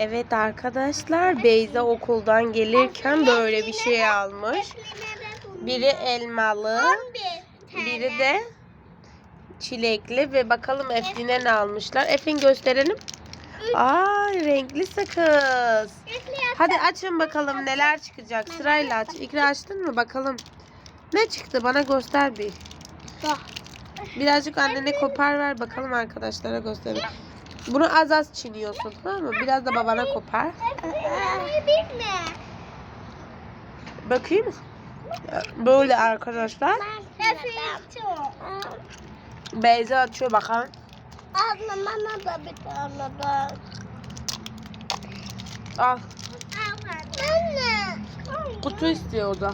Evet arkadaşlar Beyza okuldan gelirken böyle bir şey almış. Biri elmalı, biri de çilekli ve bakalım Eflin'e ne almışlar. Eflin gösterelim. Ay renkli sakız. Hadi açın bakalım neler çıkacak. Sırayla aç. İkra açtın mı bakalım. Ne çıktı bana göster bir. Birazcık annene kopar ver bakalım arkadaşlara gösterin. Bunu az az çiğniyorsun tamam mı? Biraz da babana kopar. Bakayım. Böyle arkadaşlar. Beyza açıyor bakalım. Abla bana da bir tane daha. Al. Kutu istiyor o da.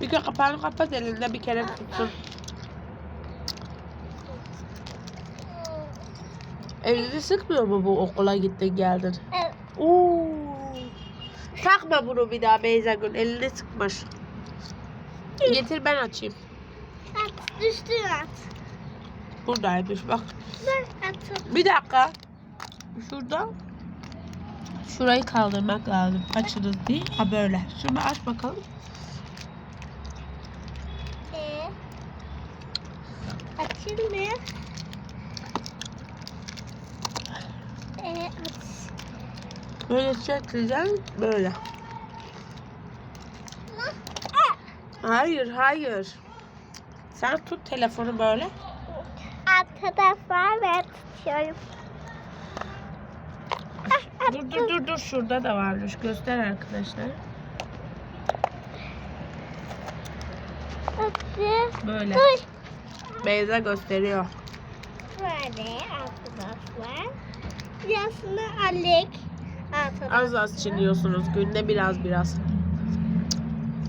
Bir kere kapağını kapat elinde bir kere tutsun. Elini sıkmıyor mu bu okula gittin geldin? Evet. Oo. Takma bunu bir daha Beyza Gül. Elini sıkmış. Getir ben açayım. At, düştü at. Buradaymış bak. Dur atın. Bir dakika. Şurada. Şurayı kaldırmak lazım. Açınız değil. Ha böyle. Şunu aç bakalım. Ee, açayım mı? Ee, aç. Böyle çekeceksin. Böyle. Hayır hayır. Sen tut telefonu böyle. Arkadaşlar ben tutuyorum. Dur dur dur dur. Şurada da varmış. Göster arkadaşlar. Böyle. Dur. Beyza gösteriyor. Böyle arkadaşlar. Yasını Alek. Arkadaşlar Az az çiniyorsunuz. Günde biraz biraz.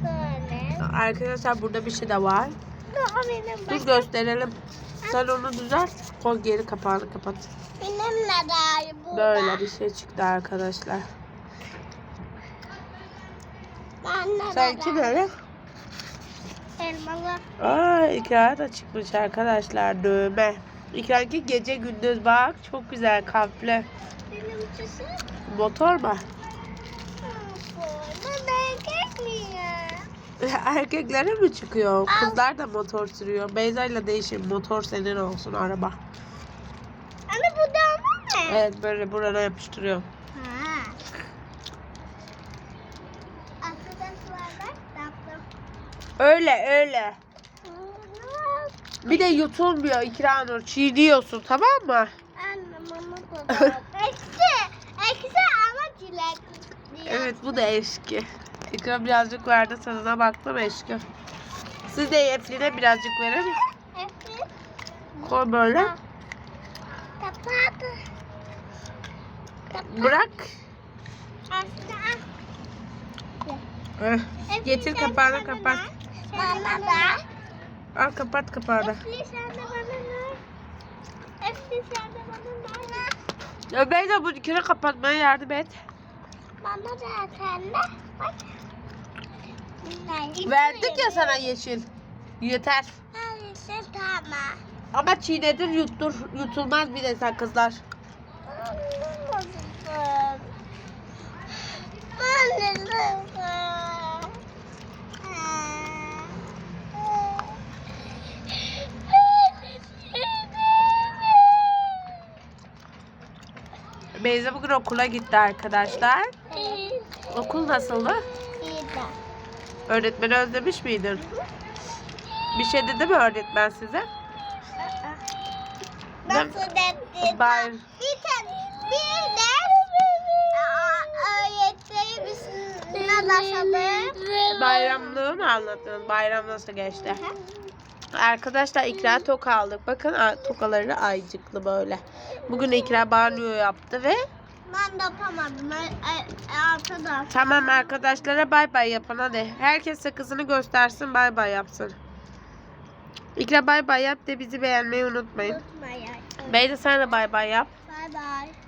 böyle. Arkadaşlar burada bir şey de var. O benim Dur gösterelim. Sen onu düzelt. Koy geri kapağını kapat. Benim neler bu? Böyle bir şey çıktı arkadaşlar. Ben de Sanki böyle. Elmalı. Aa ikra da çıkmış arkadaşlar dövme. İkra'nınki gece gündüz bak çok güzel kalpli. Motor mu? Erkek? Erkeklere mi çıkıyor? Kızlar da motor sürüyor. Beyza ile değişim motor senin olsun araba. Anne bu da mı? Evet böyle burana yapıştırıyor. Öyle öyle. Bir de yutulmuyor İkranur. Çiğniyorsun tamam mı? Anne mama da. Eksi. Eksi ama çilek. Evet bu da eski. İkram birazcık verdi tadına baktım eski. Siz de Eflin'e birazcık verin. Eksi. Koy böyle. Kapat. Bırak. Aslında Eh, Getir kapağını kapat. Bana da. Al kapat kapağını. Efli sen de bana ver. Efli sen de bana ver. Ya Beyza bu kere kapatmaya yardım et. Bana da sen de. Bak. Verdik ya sana yeşil. Yeter. Neyse tamam. Ama çiğnedin yuttur. Yutulmaz bir de sen kızlar. Beyza bugün okula gitti arkadaşlar. Okul nasıldı? Öğretmeni özlemiş miydin? Bir şey dedi mi öğretmen size? Nasıl dedi? Bay- Bir tane bir de öğretmenim üstüne başladı. Bayramlığı mı anlattınız? Bayram nasıl geçti? Arkadaşlar ikra toka aldık. Bakın tokaları aycıklı böyle. Bugün ikra banyo yaptı ve Ben de yapamadım. E, e, Arkadaş. tamam arkadaşlara bay bay yapın hadi. Herkes sakızını göstersin bay bay yapsın. İkra bay bay yap de bizi beğenmeyi unutmayın. Unutmayın. Beyza sen de bay bay yap. Bye bye.